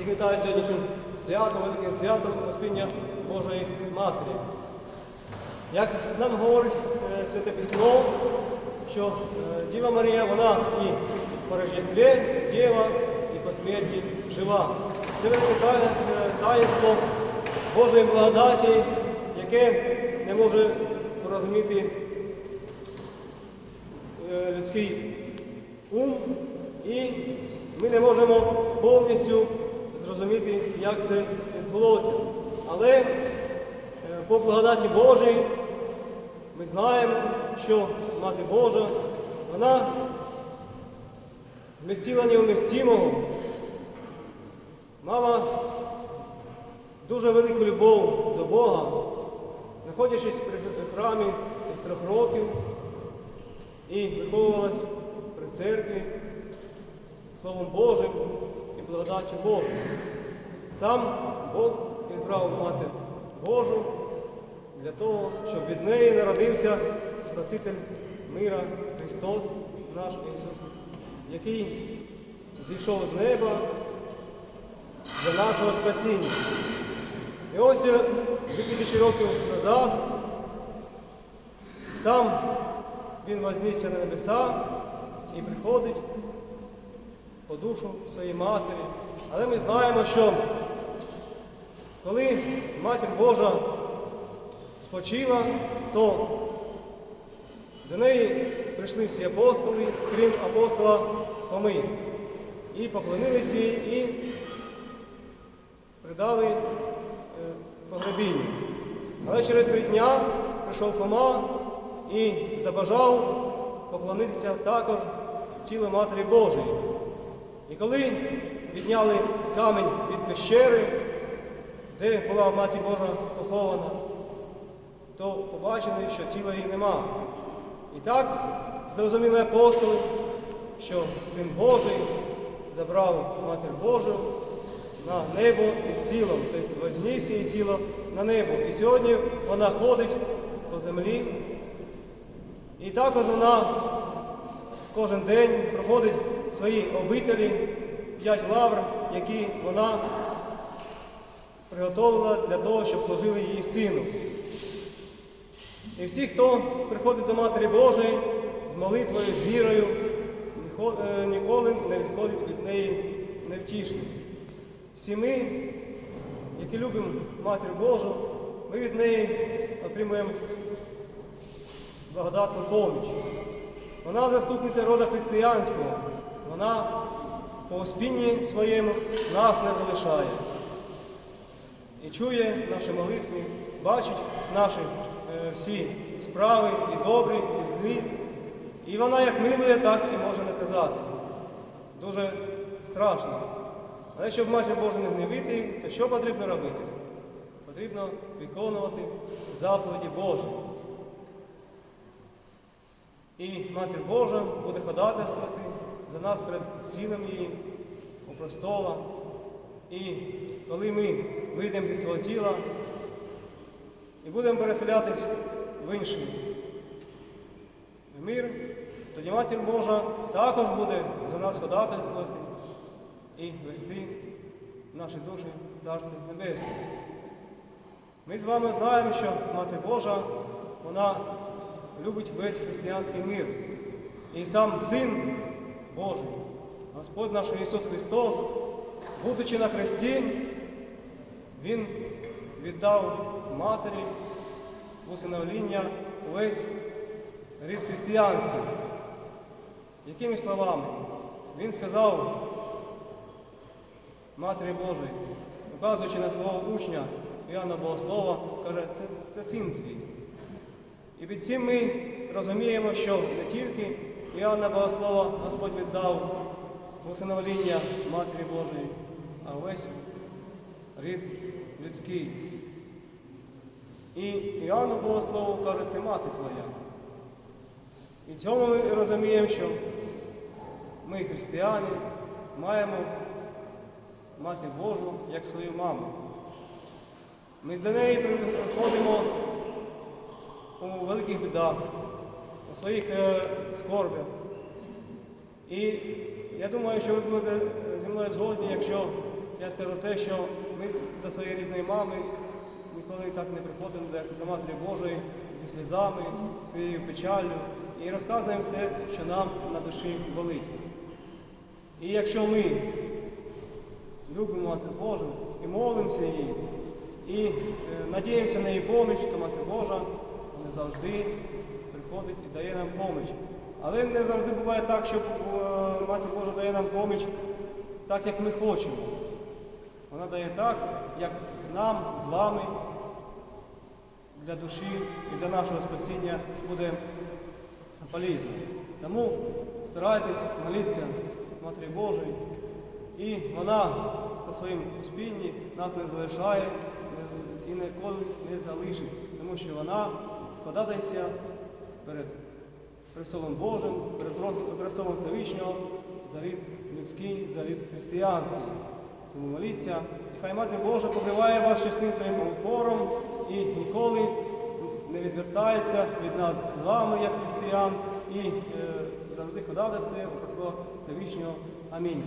Всіх вітаю сьогоднішнім святом, великим святом Господіння Божої Матері. Як нам говорить е, Святе Письмо, що е, Діва Марія, вона і по Рождестві діва, і по смерті жива. Це велике е, таїнство Божої благодаті, яке не може порозуміти людський ум, і ми не можемо повністю зрозуміти, як це відбулося. Але е, по благодаті Божій ми знаємо, що Мати Божа, вона вмістила невмістимого, мала дуже велику любов до Бога, знаходячись при храмі з трьох років і виховувалась при церкві Словом Божим і благодаттю Сам Бог ізбрав мати Божу для того, щоб від неї народився Спаситель мира Христос, наш Ісус, який зійшов з неба для нашого спасіння. І ось 2000 років назад сам він вознісся на небеса і приходить по душу своєї матері. Але ми знаємо, що коли Матір Божа спочила, то до неї прийшли всі апостоли, крім апостола Фоми, і поклонилися їй і придали е, погребінню. Але через три дня прийшов Фома і забажав поклонитися також тілу Матері Божої. І коли підняли камінь від пещери, де була Маті Божа похована, то побачили, що тіла її нема. І так зрозуміли апостоли, що Син Божий забрав Матір Божу на небо із тілом, тобто возніс її тіло на небо. І сьогодні вона ходить по землі. І також вона кожен день проходить свої обителі, п'ять лавр, які вона приготовила для того, щоб служили її сину. І всі, хто приходить до Матері Божої з молитвою, з вірою, е, ніколи не відходить від неї невтішно. Всі ми, які любимо Матір Божу, ми від неї отримуємо благодатну поміч. Вона заступниця рода християнського. Вона по успінні своєму нас не залишає. І чує наші молитви, бачить наші е, всі справи, і добрі, і злі. І вона як милує, так і може наказати. Дуже страшно. Але щоб матір Божу не гнівити, то що потрібно робити? Потрібно виконувати заповіді Божі. І Матір Божа буде ходатайствувати за нас перед сіном її у престола. І коли ми вийдемо зі свого тіла і будемо переселятись в інший мир, тоді Матір Божа також буде за нас ходатайствувати і вести наші душі в Царство Небесне. Ми з вами знаємо, що Мати Божа, вона любить весь християнський мир. І сам Син Божий, Господь наш Ісус Христос, будучи на хресті, Він віддав матері усиновління увесь рід християнський. Якими словами? Він сказав Матері Божої, вказуючи на свого учня Іоанна Богослова, каже, це, це син твій. І під цим ми розуміємо, що не тільки Іоанна Богослова Господь віддав усиновління Матері Божої, а весь рід людський. І Іоанну Богослову каже, це мати твоя. І цьому ми розуміємо, що ми, християни, маємо мати Божу як свою маму. Ми до неї приходимо у великих бідах, своїх е, скорбях. І я думаю, що ви будете зі мною згодні, якщо я скажу те, що ми до своєї рідної мами ніколи так не приходимо до Матері Божої зі сльозами, своєю печаллю і розказуємо все, що нам на душі болить. І якщо ми любимо Матір Божу і молимося їй, і е, надіємося на її поміч, то Матір Божа не завжди приходить і дає нам поміч. Але не завжди буває так, що е, Матір Божа дає нам поміч так, як ми хочемо. Вона дає так, як нам з вами для душі і для нашого спасіння буде полезно. Тому старайтесь молитися Матері Божої, і вона по своїм успінні нас не залишає е, і ніколи не залишить, тому що вона податається перед престолом Божим, перед престолом Всевишнього, за рід людський, за рід християнський. Тому моліться, і хай Матір Божа покриває вас чесним своїм опором і ніколи не відвертається від нас з вами, як християн, і е, завжди ходатайствує Христа Всевишнього. Амінь.